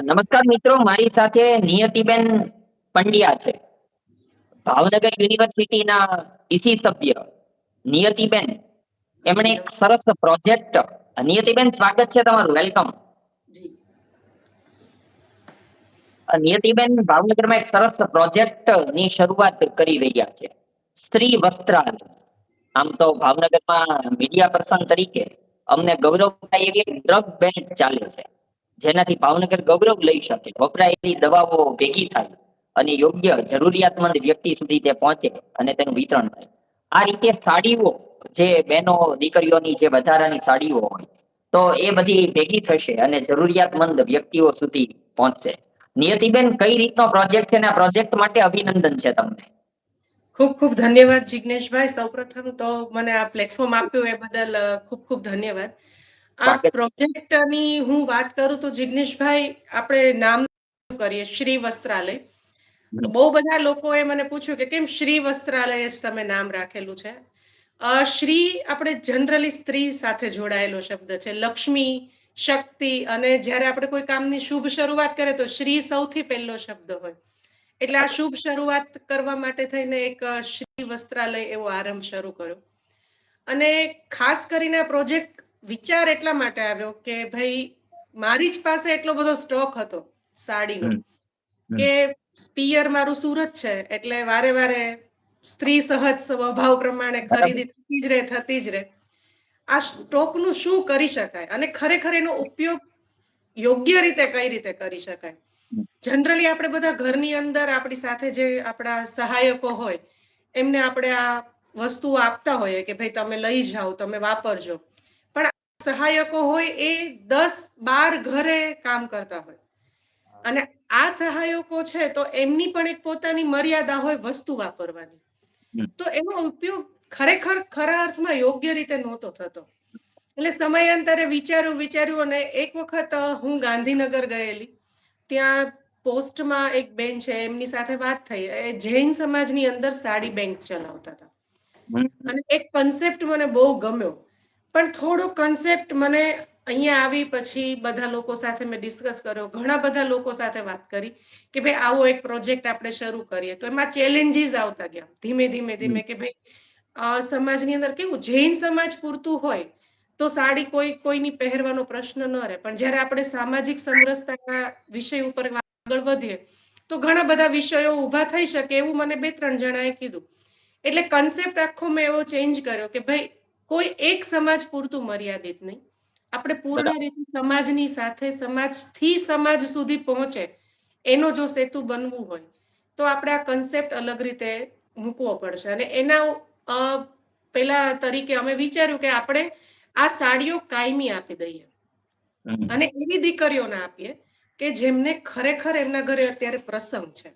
નમસ્કાર મિત્રો મારી સાથે નિયતિબેન પંડ્યા છે. ભાવનગર યુનિવર્સિટીના ઈસી સભ્ય નિયતિબેન. એમણે એક સરસ પ્રોજેક્ટ નિયતિબેન સ્વાગત છે તમારું વેલકમ. નિયતિબેન ભાવનગરમાં એક સરસ પ્રોજેક્ટની શરૂઆત કરી રહ્યા છે. સ્ત્રી વસ્ત્રાલય. આમ તો ભાવનગરમાં મીડિયા પર્સન તરીકે અમને ગૌરવ થાય એટલે ડ્રગ બેન્ડ ચાલે છે. જેનાથી ભાવનગર ગૌરવ લઈ શકે. વપરાયેલી દવાઓ ભેગી થાય અને યોગ્ય જરૂરિયાતમંદ વ્યક્તિ સુધી તે પહોંચે અને તેનું વિતરણ થાય. આ રીતે સાડીઓ જે બહેનો દીકરીઓની જે વધારાની સાડીઓ હોય, તો એ બધી ભેગી થશે અને જરૂરિયાતમંદ વ્યક્તિઓ સુધી પહોંચશે. નિયતિબેન, કઈ રીતનો પ્રોજેક્ટ છે ને આ પ્રોજેક્ટ માટે અભિનંદન છે તમને? ખૂબ ખૂબ ધન્યવાદ જિગ્નેશભાઈ. સૌપ્રથમ તો મને આ પ્લેટફોર્મ આપ્યું એ બદલ ખૂબ ખૂબ ધન્યવાદ. આ. પ્રોજેક્ટની હું વાત કરું તો જિગ્નેશભાઈ આપણે નામ કરીએ શ્રી વસ્ત્રાલય. બહુ બધા લોકોએ મને પૂછ્યું કે કેમ શ્રી વસ્ત્રાલય જ તમે નામ રાખેલું છે? શ્રી આપણે જનરલી સ્ત્રી સાથે જોડાયેલો શબ્દ છે. લક્ષ્મી શક્તિ અને જ્યારે આપણે કોઈ કામની શુભ શરૂઆત કરે તો શ્રી સૌથી પહેલો શબ્દ હોય. એટલે આ શુભ શરૂઆત કરવા માટે થઈને એક શ્રી વસ્ત્રાલય એવો આરંભ શરૂ કર્યો. અને ખાસ કરીને આ પ્રોજેક્ટ વિચાર એટલા માટે આવ્યો કે ભાઈ મારી જ પાસે એટલો બધો સ્ટોક હતો સાડીનો. કે પિયર મારું સુરત છે એટલે વારે વારે સ્ત્રી સહજ સ્વભાવ પ્રમાણે ખરીદી થતી જ રહે થતી જ રહે આ સ્ટોકનું શું કરી શકાય? અને ખરેખર એનો ઉપયોગ યોગ્ય રીતે કઈ રીતે કરી શકાય? જનરલી આપણે બધા ઘરની અંદર આપણી સાથે જે આપણા સહાયકો હોય એમને આપણે આ વસ્તુઓ આપતા હોઈએ કે ભાઈ તમે લઈ જાઓ તમે વાપરજો. સહાયકો હોય એ દસ બાર ઘરે કામ કરતા હોય. અને આ સહાયકો છે તો એમની પણ એક પોતાની મર્યાદા હોય વસ્તુ વાપરવાની. તો એનો ઉપયોગ ખરેખર ખરા અર્થમાં યોગ્ય રીતે નહોતો થતો. એટલે સમયાંતરે વિચાર્યું વિચાર્યું અને એક વખત હું ગાંધીનગર ગયેલી. ત્યાં પોસ્ટમાં એક બેન છે એમની સાથે વાત થઈ. એ જૈન સમાજની અંદર સાડી બેંક ચલાવતા હતા. અને એક કન્સેપ્ટ મને બહુ ગમ્યો. પણ થોડો કન્સેપ્ટ મને અહીંયા આવી પછી બધા લોકો સાથે મેં ડિસ્કસ કર્યો ઘણા બધા લોકો સાથે વાત કરી કે ભાઈ આવો એક પ્રોજેક્ટ આપણે શરૂ કરીએ. તો એમાં ચેલેન્જીસ આવતા ગયા. ધીમે ધીમે ધીમે કે ભાઈ સમાજની અંદર કેવું જૈન સમાજ પૂરતું હોય તો સાડી કોઈ કોઈની પહેરવાનો પ્રશ્ન ન રહે. પણ જ્યારે આપણે સામાજિક સમરસતાના વિષય ઉપર આગળ વધીએ તો ઘણા બધા વિષયો ઊભા થઈ શકે એવું મને બે ત્રણ જણાએ કીધું. એટલે કન્સેપ્ટ આખો મેં એવો ચેન્જ કર્યો કે ભાઈ કોઈ એક સમાજ પૂરતું મર્યાદિત નહીં. આપણે પૂર્ણ રીતે સમાજની સાથે સમાજથી સમાજ સુધી પહોંચે એનો જો સેતુ બનવું હોય તો આપણે આ કન્સેપ્ટ અલગ રીતે મૂકવો પડશે. અને એના પેલા તરીકે અમે વિચાર્યું કે આપણે આ સાડીઓ કાયમી આપી દઈએ. અને એવી દીકરીઓને આપીએ કે જેમને ખરેખર એમના ઘરે અત્યારે પ્રસંગ છે.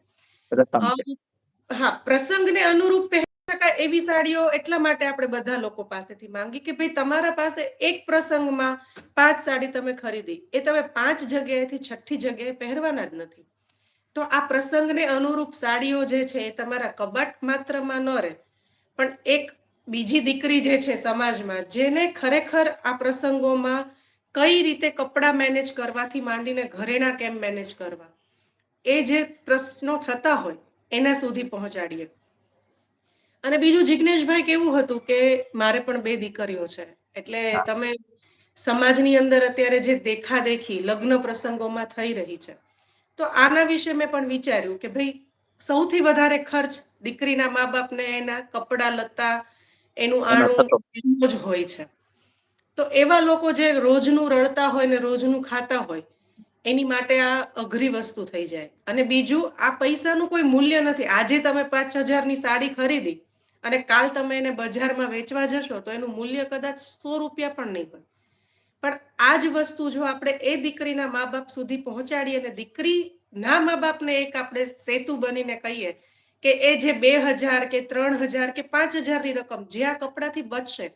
હા પ્રસંગને અનુરૂપ શકાય એવી સાડીઓ એટલા માટે આપણે બધા લોકો પાસેથી માંગી કે ભાઈ તમારા પાસે એક પ્રસંગમાં પાંચ સાડી તમે ખરીદી. એ તમે પાંચ જગ્યાએથી છઠ્ઠી જગ્યાએ પહેરવાના જ નથી. તો આ પ્રસંગને અનુરૂપ સાડીઓ જે છે એ તમારા કબાટ માત્રમાં ન રહે. પણ એક બીજી દીકરી જે છે સમાજમાં, જેને ખરેખર આ પ્રસંગોમાં કઈ રીતે કપડાં મેનેજ કરવાથી માંડીને ઘરેણા કેમ મેનેજ કરવા, એ જે પ્રશ્નો થતા હોય, એના સુધી પહોંચાડીએ. અને બીજું જિગ્નેશભાઈ કેવું હતું કે મારે પણ બે દીકરીઓ છે. એટલે. તમે સમાજની અંદર અત્યારે જે દેખાદેખી લગ્ન પ્રસંગોમાં થઈ રહી છે. તો આના વિશે મેં પણ વિચાર્યું કે ભાઈ સૌથી વધારે ખર્ચ દીકરીના મા બાપને એના કપડા લત્તા એનું આણું જ હોય છે. તો એવા લોકો જે રોજનું રડતા હોય ને રોજનું ખાતા હોય એની માટે આ અઘરી વસ્તુ થઈ જાય. અને બીજું આ પૈસાનું કોઈ મૂલ્ય નથી. આજે તમે પાંચ હજારની સાડી ખરીદી અને કાલ તમે એને બજારમાં વેચવા જશો તો એનું મૂલ્ય કદાચ સો રૂપિયા પણ નહીં હોય. પણ આ જ વસ્તુ જો આપણે એ દીકરીના મા બાપ સુધી પહોંચાડીએ અને દીકરી ના મા બાપને એક આપણે સેતુ બનીને કહીએ કે એ જે બે હજાર કે ત્રણ હજાર કે પાંચ હજારની રકમ જે આ કપડાથી બચશે,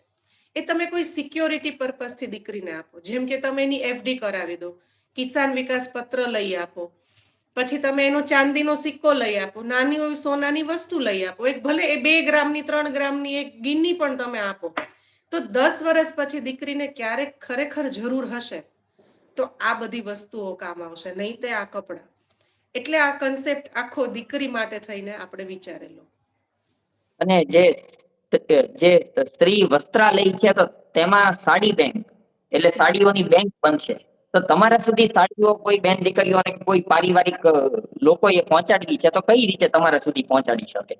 એ તમે કોઈ સિક્યોરિટી પર્પઝથી દીકરીને આપો. જેમ કે તમે એની એફડી કરાવી દો, કિસાન વિકાસ પત્ર લઈ આપો પછી તમે એનો ચાંદીનો સિક્કો લઈ આપો, નાની હોય સોનાની વસ્તુ લઈ આપો, એક ભલે એ બે ગ્રામની, ત્રણ ગ્રામની, એક ગીની પણ તમે આપો. તો દસ વર્ષ પછી દીકરીને ક્યારેક ખરેખર જરૂર હશે? તો આ બધી વસ્તુઓ કામ આવશે, નહીં તે આ કપડાં. એટલે આ કન્સેપ્ટ આખો દીકરી માટે થઈને આપણે વિચારેલો. અને જે જે સ્ત્રી વસ્ત્રાલય છે તો તેમાં સાડી બેંક એટલે સાડીઓની બેંક બનશે તો તમારા સુધી સાડીઓ કોઈ બેન દીકરીઓને કોઈ પારિવારિક લોકોએ પહોંચાડવી છે, તો કઈ રીતે તમારા સુધી પહોંચાડી શકે?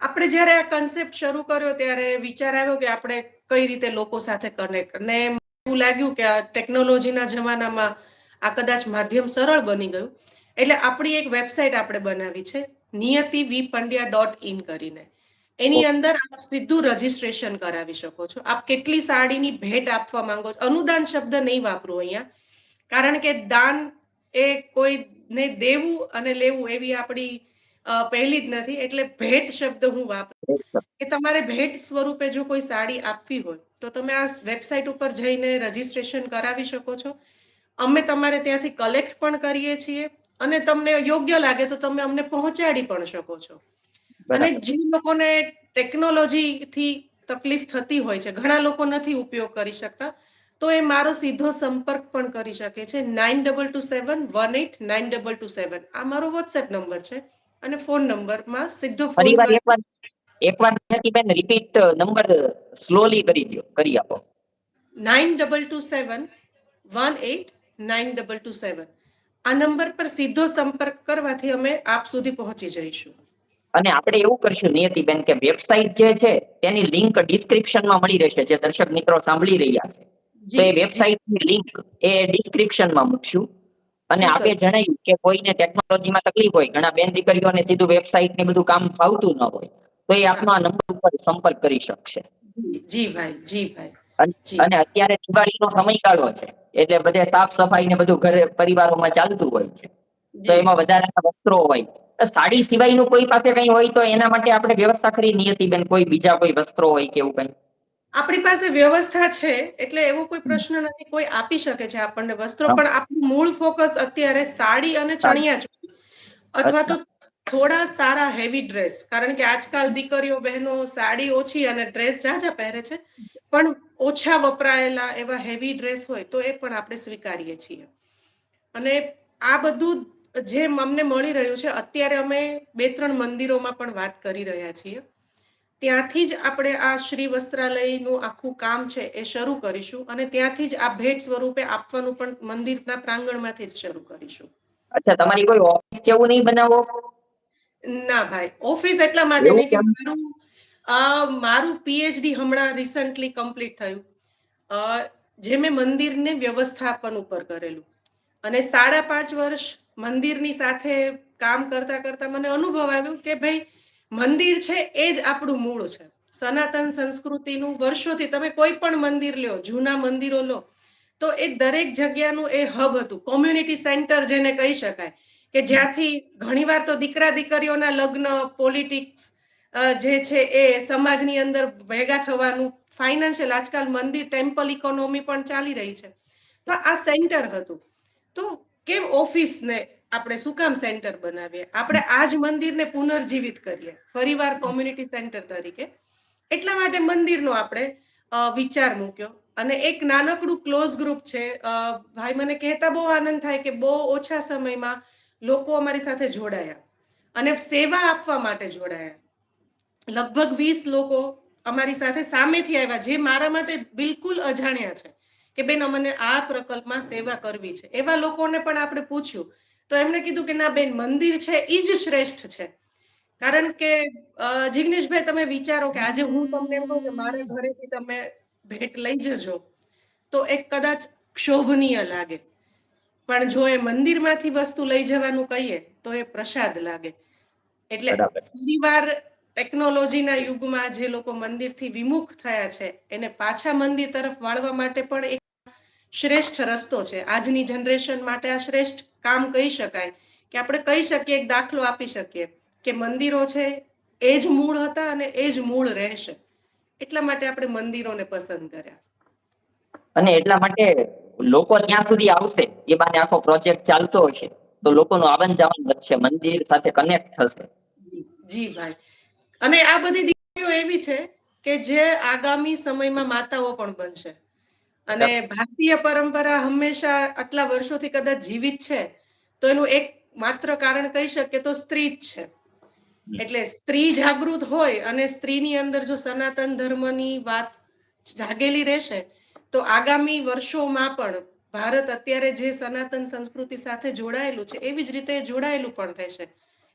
આપણે જ્યારે આ કન્સેપ્ટ શરૂ કર્યો ત્યારે વિચાર આવ્યો કે આપણે કઈ રીતે લોકો સાથે કનેક્ટ અને એવું લાગ્યું કે આ ટેકનોલોજીના જમાનામાં આ કદાચ માધ્યમ સરળ બની ગયું. એટલે આપણી એક વેબસાઇટ આપણે બનાવી છે Niyati V Pandya dot in કરીને. એની અંદર આપ સીધું રજીસ્ટ્રેશન કરાવી શકો છો. આપ કેટલી સાડીની ભેટ આપવા માંગો છો? અનુદાન શબ્દ નહીં વાપરો અહીંયા. કારણ કે દાન એ કોઈને દેવું અને લેવું એવી આપણી પહેલી જ નથી. એટલે ભેટ શબ્દ હું વાપરું. કે તમારે ભેટ સ્વરૂપે જો કોઈ સાડી આપવી હોય તો તમે આ વેબસાઇટ ઉપર જઈને રજીસ્ટ્રેશન કરાવી શકો છો. અમે તમારે ત્યાંથી કલેક્ટ પણ કરીએ છીએ. અને તમને યોગ્ય લાગે તો તમે અમને પહોંચાડી પણ શકો છો. અને જે લોકોને ટેકનોલોજી થી તકલીફ થતી હોય છે ઘણા લોકો નથી ઉપયોગ કરી શકતા તો એ મારો સીધો સંપર્ક પણ કરી શકે છે. Nine double two seven one eight nine double two seven આ મારો વોટ્સએપ નંબર છે અને ફોન નંબરમાં સીધો ફોન એકવાર એકવાર બેન રિપીટ નંબર સ્લોલી કરી દો કરી આપો. Nine double two seven one eight nine double two seven આ નંબર પર સીધો સંપર્ક કરવાથી અમે આપ સુધી પહોંચી જઈશું. અને આપણે એવું કરશું નિયતિબેન કે વેબસાઇટ જે છે તેની લિંક ડિસ્ક્રિપ્શનમાં મળી રહેશે જે દર્શક મિત્રો સાંભળી રહ્યા છે. તો એ વેબસાઇટની લિંક એ ડિસ્ક્રિપ્શનમાં મૂકશું. અને આપે જણાવ્યું કે કોઈને ટેકનોલોજીમાં તકલીફ હોય ઘણા બેન દીકરીઓને સીધું વેબસાઇટ ને બધું કામ ફાવતું ન હોય તો એ આપનો આ નંબર ઉપર સંપર્ક કરી શકશે. જી, ભાઈ જી ભાઈ. અને અત્યારે દિવાળીનો સમયગાળો છે એટલે બધે સાફ સફાઈ ને બધું ઘરે પરિવારોમાં ચાલતું હોય છે. તો એમાં વધારાના વસ્ત્રો હોય. સાડી સિવાયનું કોઈ પાસે કઈ હોય તો એના માટે આપણે વ્યવસ્થા કરી નિયતિબેન કોઈ બીજા કોઈ વસ્ત્રો હોય કે એવું કઈ? આપણી પાસે વ્યવસ્થા છે એટલે એવો કોઈ પ્રશ્ન નથી. કોઈ આપી શકે છે આપણને વસ્ત્રો પણ આપણું મૂળ ફોકસ અત્યારે સાડી અને ચણિયા ચોળી અથવા તો થોડા સારા હેવી ડ્રેસ. કારણ કે આજકાલ દીકરીઓ બહેનો સાડી ઓછી અને ડ્રેસ જાજા પહેરે છે. પણ ઓછા વપરાયેલા એવા હેવી ડ્રેસ હોય તો એ પણ આપણે સ્વીકારીએ છીએ. અને આ બધું જે અમને મળી રહ્યું છે અત્યારે અમે બે ત્રણ મંદિરોમાં પણ વાત કરી રહ્યા છીએ. ત્યાંથી જ આપણે આ શ્રી વસ્ત્રાલયનું આખું કામ છે એ શરૂ કરીશું અને ત્યાંથી જ આ ભેટ સ્વરૂપે આપવાનું પણ મંદિરના પ્રાંગણમાંથી જ શરૂ કરીશું. અચ્છા તમારી કોઈ ઓફિસ જેવું નહીં બનાવો? ના ભાઈ ઓફિસ એટલા માટે નહીં કે મારું મારું પીએચડી હમણાં રિસન્ટલી કમ્પ્લીટ થયું. જે મેં મંદિરને વ્યવસ્થાપન ઉપર કરેલું. અને સાડા પાંચ વર્ષ મંદિરની સાથે કામ કરતા કરતા મને અનુભવ આવ્યો કે ભાઈ, મંદિર છે એ જ આપણું મૂળ છે. સનાતન સંસ્કૃતિનું વર્ષોથી તમે કોઈ પણ મંદિર લ્યો, જૂના મંદિરો લો, તો એ દરેક જગ્યાનું એ હબ હતું. કોમ્યુનિટી સેન્ટર જેને કહી શકાય. કે જ્યાંથી ઘણીવાર તો દીકરા દીકરીઓના લગ્ન પોલિટિક્સ જે છે એ સમાજની અંદર ભેગા થવાનું ફાઇનાન્શિયલ આજકાલ મંદિર ટેમ્પલ ઇકોનોમી પણ ચાલી રહી છે. તો આ સેન્ટર હતું. તો કેમ ઓફિસને આપણે શું કામ સેન્ટર બનાવીએ? આપણે આ જ મંદિરને પુનર્જીવિત કરીએ. ફરીવાર કોમ્યુનિટી સેન્ટર તરીકે. એટલા માટે મંદિરનો આપણે વિચાર મૂક્યો. અને એક નાનકડું ક્લોઝ ગ્રુપ છે. ભાઈ મને કહેતા બહુ આનંદ થાય કે બહુ ઓછા સમયમાં લોકો અમારી સાથે જોડાયા. અને સેવા આપવા માટે જોડાયા. લગભગ વીસ લોકો અમારી સાથે સામેથી આવ્યા, જે મારા માટે બિલકુલ અજાણ્યા છે. કે બેન અમને આ પ્રકલ્પમાં સેવા કરવી છે. એવા લોકોને પણ આપણે પૂછ્યું. તો એમણે કીધું કે ના બેન મંદિર છે એ જ શ્રેષ્ઠ છે. કારણ કે જિગ્નેશભાઈ તમે વિચારો કે આજે હું તમને એમ કહું કે મારા ઘરેથી તમે ભેટ લઈ જજો તો એક કદાચ ક્ષોભનીય લાગે. પણ જો એ મંદિરમાંથી વસ્તુ લઈ જવાનું કહીએ તો એ પ્રસાદ લાગે. એટલે. ફરીવાર ટેકનોલોજીના યુગમાં જે લોકો મંદિરથી વિમુખ થયા છે એને પાછા મંદિર તરફ વાળવા માટે પણ એક શ્રેષ્ઠ રસ્તો છે. આજની જનરેશન માટે આ શ્રેષ્ઠ કામ કહી શકાય કે આપણે કહી શકીએ એક દાખલો આપી શકીએ કે મંદિરો છે એ જ મૂળ હતા અને એ જ મૂળ રહેશે. એટલા માટે આપણે મંદિરોને પસંદ કર્યા. અને એટલા માટે લોકો ત્યાં સુધી આવશે. એ બાને આખો પ્રોજેક્ટ ચાલતો હશે. તો લોકોનું આવન જાવન વધશે. મંદિર સાથે કનેક્ટ થશે. જી ભાઈ. અને આ બધી દીકરીઓ એવી છે કે જે આગામી સમયમાં માતાઓ પણ બનશે. અને ભારતીય પરંપરા હંમેશા આટલા વર્ષોથી કદાચ જીવિત છે તો એનું એક માત્ર કારણ કહી શકીએ તો સ્ત્રી જ છે. એટલે સ્ત્રી જાગૃત હોય અને સ્ત્રીની અંદર જો સનાતન ધર્મની વાત જાગેલી રહેશે તો આગામી વર્ષોમાં પણ ભારત અત્યારે જે સનાતન સંસ્કૃતિ સાથે જોડાયેલું છે એવી જ રીતે જોડાયેલું પણ રહેશે.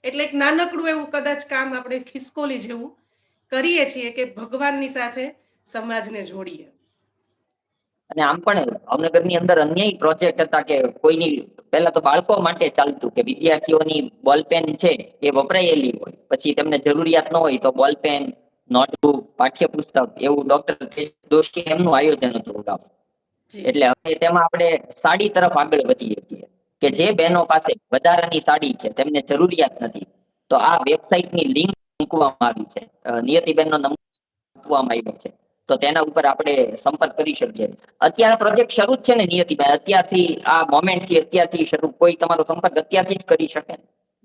એટલે એક નાનકડું એવું કદાચ કામ આપણે ખિસકોલી જેવું કરીએ છીએ કે ભગવાનની સાથે સમાજને જોડીએ. અને આમ પણ ભાવનગરની અંદર અન્ય પ્રોજેક્ટ હતા કે કોઈની પહેલા તો બાળકો માટે ચાલતું કે વિદ્યાર્થીઓની બોલપેન છે એ વપરાયેલી હોય. પછી તેમને જરૂરિયાત ન હોય તો બોલપેન નોટબુક પાઠ્યપુસ્તક એવું ડોક્ટર દોશી એમનું આયોજન હતું અગાઉ એટલે હવે તેમાં આપણે સાડી તરફ આગળ વધીએ છીએ કે જે બહેનો પાસે વધારાની સાડી છે તેમને જરૂરિયાત નથી. તો આ વેબસાઇટની લિંક મૂકવામાં આવી છે. નિયતિબેનનો નંબર આપવામાં આવ્યો છે. તો તેના ઉપર આપણે સંપર્ક કરી શકીએ. અત્યારે પ્રોજેક્ટ શરૂ છે ને નિયતિબેન અત્યારથી આ મોમેન્ટથી અત્યારથી શરૂ કોઈ તમારો સંપર્ક અત્યારથી જ કરી શકે?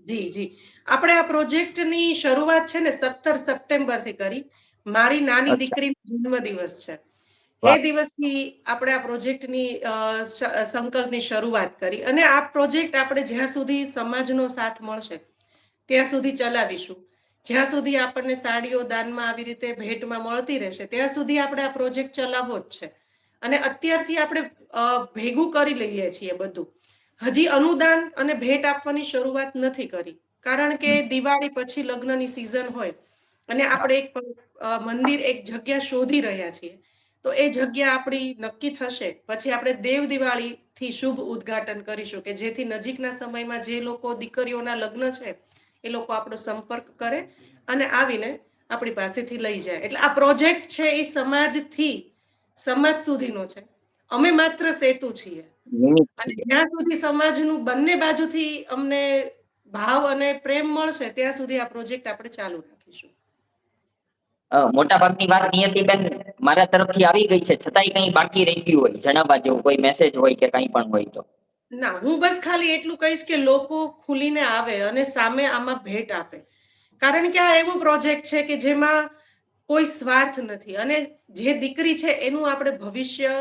જી જી. આપણે આ પ્રોજેક્ટની શરૂઆત છે ને સત્તર સપ્ટેમ્બરથી કરી. મારી નાની દીકરી જન્મ દિવસ છે. એ. દિવસથી આપણે આ પ્રોજેક્ટની સંકલ્પની શરૂઆત કરી. અને આ પ્રોજેક્ટ આપણે જ્યાં સુધી સમાજનો સાથ મળશે ત્યાં સુધી ચલાવીશું. જ્યાં સુધી આપણને સાડીઓ દાનમાં આવી રીતે ભેટમાં મળતી રહેશે ત્યાં સુધી આપણે આ પ્રોજેક્ટ ચલાવવો જ છે. અને અત્યારથી આપણે ભેગું કરી લઈએ છીએ બધું. હજી અનુદાન અને ભેટ આપવાની શરૂઆત નથી કરી. કારણ કે દિવાળી પછી લગ્નની સિઝન હોય અને આપણે એક મંદિર એક જગ્યા શોધી રહ્યા છીએ તો એ જગ્યા આપણી નક્કી થશે. પછી આપણે દેવ દિવાળી થી શુભ ઉદ્ઘાટન કરીશું કે જેથી નજીકના સમયમાં જે લોકો દીકરીઓના લગ્ન છે એ લોકો આપણો સંપર્ક કરે અને આવીને આપણી પાસેથી લઈ જાય. એટલે આ પ્રોજેક્ટ છે એ સમાજથી સમાજ સુધીનો છે. અમે માત્ર સેતુ છીએ. અને જ્યાં સુધી સમાજનું બંને બાજુથી અમને ભાવ અને પ્રેમ મળશે ત્યાં સુધી આ પ્રોજેક્ટ આપણે ચાલુ રાખીશું. મોટા ભાગની વાત નિયતિબેન મારા તરફથી આવી ગઈ છે. છતાંય કંઈ બાકી રહી ગયું હોય જણાવવા જેવું કોઈ મેસેજ હોય કે કંઈ પણ હોય તો. ના, હું બસ ખાલી એટલું કહીશ કે લોકો ખુલીને આવે અને સામે આમાં ભેટ આપે. કારણ કે આ એવો પ્રોજેક્ટ છે કે જેમાં કોઈ સ્વાર્થ નથી અને જે દીકરી છે એનું આપણે ભવિષ્ય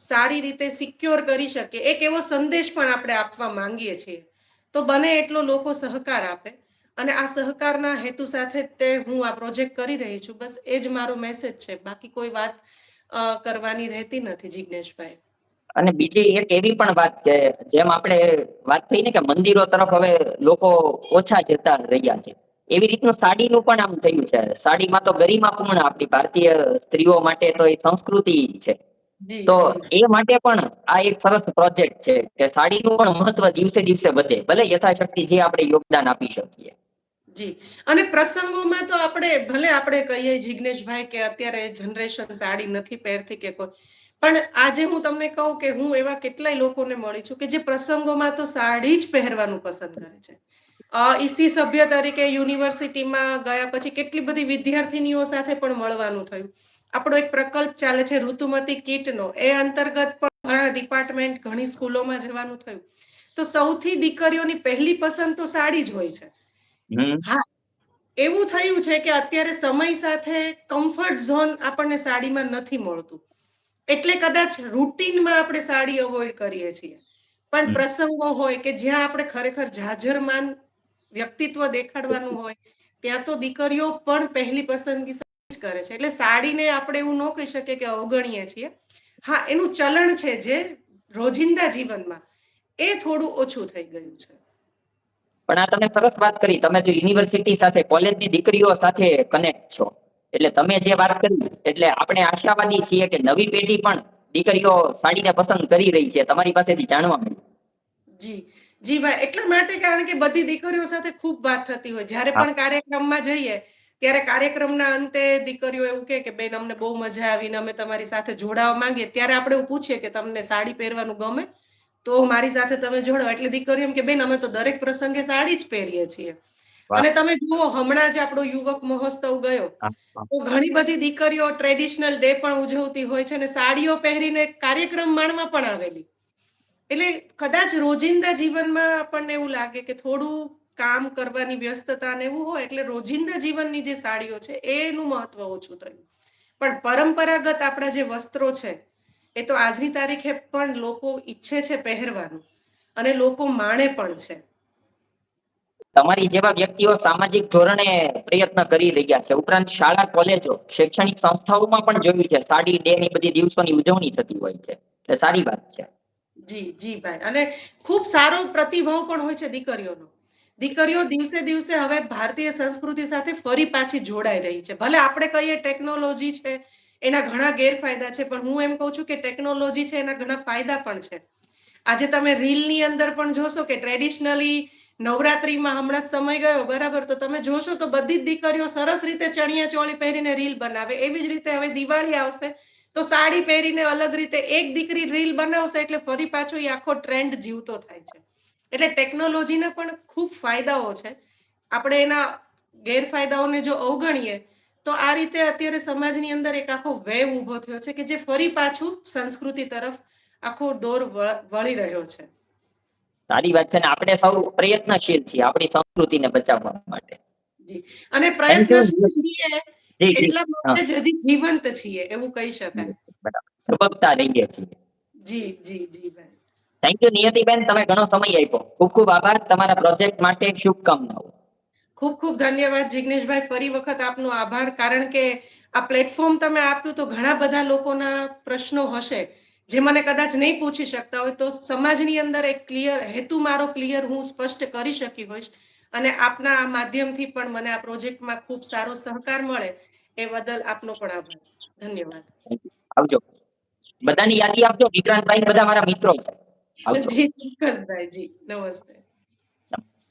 સારી રીતે સિક્યોર કરી શકીએ. એક એવો સંદેશ પણ આપણે આપવા માંગીએ છીએ. તો બને એટલો લોકો સહકાર આપે અને આ સહકારના હેતુ સાથે તે હું આ પ્રોજેક્ટ કરી રહી છું. બસ એ જ મારો મેસેજ છે. બાકી કોઈ વાત કરવાની રહેતી નથી જિજ્ઞેશભાઈ અને બીજી એક એવી પણ વાત કે જેમ આપણે વાત થઈ ને કે મંદિરો તરફ હવે લોકો ઓછા જતા રહ્યા છે. એવી રીતનું સાડીનું પણ આમ થયું છે. સાડીમાં તો ગરિમાપૂર્ણ આપણી ભારતીય સ્ત્રીઓ માટે તો એ સંસ્કૃતિ છે. તો એ માટે પણ આ એક સરસ પ્રોજેક્ટ છે કે સાડીનું પણ મહત્વ દિવસે દિવસે વધે ભલે યથાશક્તિ જે આપણે યોગદાન આપી શકીએ. જી. અને પ્રસંગોમાં તો આપણે ભલે આપણે કહીએ જિજ્ઞેશભાઈ કે અત્યારે જનરેશન સાડી નથી પહેરતી કે કોઈ પણ આજે હું તમને કહું કે હું એવા કેટલાય લોકોને મળી છું કે જે પ્રસંગોમાં તો સાડી જ પહેરવાનું પસંદ કરે છે. ઈસી સભ્ય તરીકે યુનિવર્સિટીમાં ગયા પછી કેટલી બધી વિદ્યાર્થીનીઓ સાથે પણ મળવાનું થયું. આપણો એક પ્રકલ્પ ચાલે છે ઋતુમતી કીટનો. એ અંતર્ગત પણ ઘણા ડિપાર્ટમેન્ટ ઘણી સ્કૂલોમાં જવાનું થયું. તો સૌથી દીકરીઓની પહેલી પસંદ તો સાડી જ હોય છે. હા. એવું થયું છે કે અત્યારે સમય સાથે કમ્ફર્ટ ઝોન આપણને સાડીમાં નથી મળતું. એટલે કદાચ રૂટીનમાં આપણે સાડી અવોઇડ કરીએ છીએ. પણ પ્રસંગો હોય કે જ્યાં આપણે ખરેખર જાજરમાન વ્યક્તિત્વ દેખાડવાનું હોય ત્યાં તો દીકરીઓ પણ પહેલી પસંદગી જ કરે છે. એટલે સાડીને આપણે એવું ન કહી શકીએ કે અવગણીએ છીએ. હા એનું ચલણ છે જે રોજિંદા જીવનમાં એ થોડું ઓછું થઈ ગયું છે. પણ આ તમે સરસ વાત કરી. તમે જો યુનિવર્સિટી સાથે કોલેજની દીકરીઓ સાથે કનેક્ટ છો. એટલે તમે જે વાત કરી એટલે આપણે આશાવાદી છીએ કે નવી પેઢી પણ દીકરીઓ સાડીને પસંદ કરી રહી છે તમારી પાસેથી જાણવા મળ્યું. જી જી ભાઈ એટલા માટે કારણ કે બધી દીકરીઓ સાથે ખૂબ વાત થતી હોય. જ્યારે. પણ કાર્યક્રમમાં જઈએ ત્યારે કાર્યક્રમના અંતે દીકરીઓ એવું કહે કે બેન અમને બહુ મજા આવીને અમે તમારી સાથે જોડાવા માંગીએ. ત્યારે આપણે એવું પૂછીએ કે તમને સાડી પહેરવાનું ગમે? તો મારી સાથે તમે જોડો એટલે દીકરીઓ એમ કે બેન અમે તો દરેક પ્રસંગે સાડી જ પહેરીએ છીએ. અને તમે જુઓ હમણાં જ આપણો યુવક મહોત્સવ ગયો. તો ઘણી બધી દીકરીઓ ટ્રેડિશનલ ડે પણ ઉજવતી હોય છે અને સાડીઓ પહેરીને કાર્યક્રમ માણવા પણ આવેલી. એટલે કદાચ રોજિંદા જીવનમાં આપણને એવું લાગે કે થોડું કામ કરવાની વ્યસ્તતા ને એવું હોય એટલે રોજિંદા જીવનની જે સાડીઓ છે એનું મહત્વ ઓછું થયું. પણ પરંપરાગત આપણા જે વસ્ત્રો છે એ તો આજની તારીખે પણ લોકો ઈચ્છે છે પહેરવાનું. અને લોકો માણે પણ છે. તમારી જેવા વ્યક્તિઓ સામાજિક ધોરણે પ્રયત્ન કરી રહ્યા છે. ઉપરાંત શાળા, કોલેજો, શૈક્ષણિક સંસ્થાઓમાં પણ જોયું છે. સાડી, ડે ની બધી દિવસોની ઉજવણી થતી હોય છે. એટલે સારી વાત છે. જી જી ભાઈ. અને ખૂબ સારો પ્રતિભાવ પણ હોય છે દીકરીઓનો. દીકરીઓ દિવસે દિવસે હવે ભારતીય સંસ્કૃતિ સાથે ફરી પાછી જોડાઈ રહી છે. ભલે આપણે કહીએ ટેકનોલોજી છે, એના ઘણા ગેરફાયદા છે, પણ હું એમ કહું છું કે ટેકનોલોજી છે એના ઘણા ફાયદા પણ છે. આજે તમે રીલની અંદર પણ જોશો કે ટ્રેડિશનલી નવરાત્રીમાં હમણાં સમય ગયો, બરાબર? તો તમે જોશો તો બધી જ દીકરીઓ સરસ રીતે ચણિયા ચોળી પહેરીને રીલ બનાવે. એવી જ રીતે હવે દિવાળી આવશે તો સાડી પહેરીને અલગ રીતે એક દીકરી રીલ બનાવશે એટલે ફરી પાછો એ આખો ટ્રેન્ડ જીવતો થાય છે. એટલે ટેકનોલોજીના પણ ખૂબ ફાયદાઓ છે. આપણે એના ગેરફાયદાઓને જો અવગણીએ, તો આ રીતે અત્યારે સમાજની અંદર એક આખો વેવ ઊભો થયો છે કે જે ફરી પાછું સંસ્કૃતિ તરફ આખો દોર વળી રહ્યો છે. સારી વાત છે ને આપણે સૌ પ્રયત્નશીલ છીએ આપણી સંસ્કૃતિને બચાવવા માટે. અને પ્રયત્નશીલ છીએ જી જી. એટલા માટે જ હજી જીવંત છીએ એવું કહી શકાય. ધબકતા રહીએ છીએ. જી જી જી ભાઈ થેન્ક યુ નિયતિબેન તમે ઘણો સમય આપ્યો. ખૂબ ખૂબ આભાર. તમારા પ્રોજેક્ટ માટે શુભકામનાઓ. ખૂબ ખૂબ ધન્યવાદ જિગ્નેશભાઈ. ફરી વખત આપનો આભાર. કારણ કે આ પ્લેટફોર્મ તમે આપ્યું તો ઘણા બધા લોકોના પ્રશ્નો હશે. જે મને કદાચ નહીં પૂછી શકતા હોય તો સમાજની અંદર એક ક્લિયર હેતુ મારો ક્લિયર હું સ્પષ્ટ કરી શકી હોઈશ. અને આપના આ માધ્યમથી પણ મને આ પ્રોજેક્ટમાં ખૂબ સારો સહકાર મળે એ બદલ આપનો પણ આભાર. ધન્યવાદ. આવજો. બધાની યાદી આપજો. વિક્રાંતભાઈ બધા મારા મિત્રો છે. જી ચોક્કસભાઈ જી. નમસ્તે. નમસ્તે.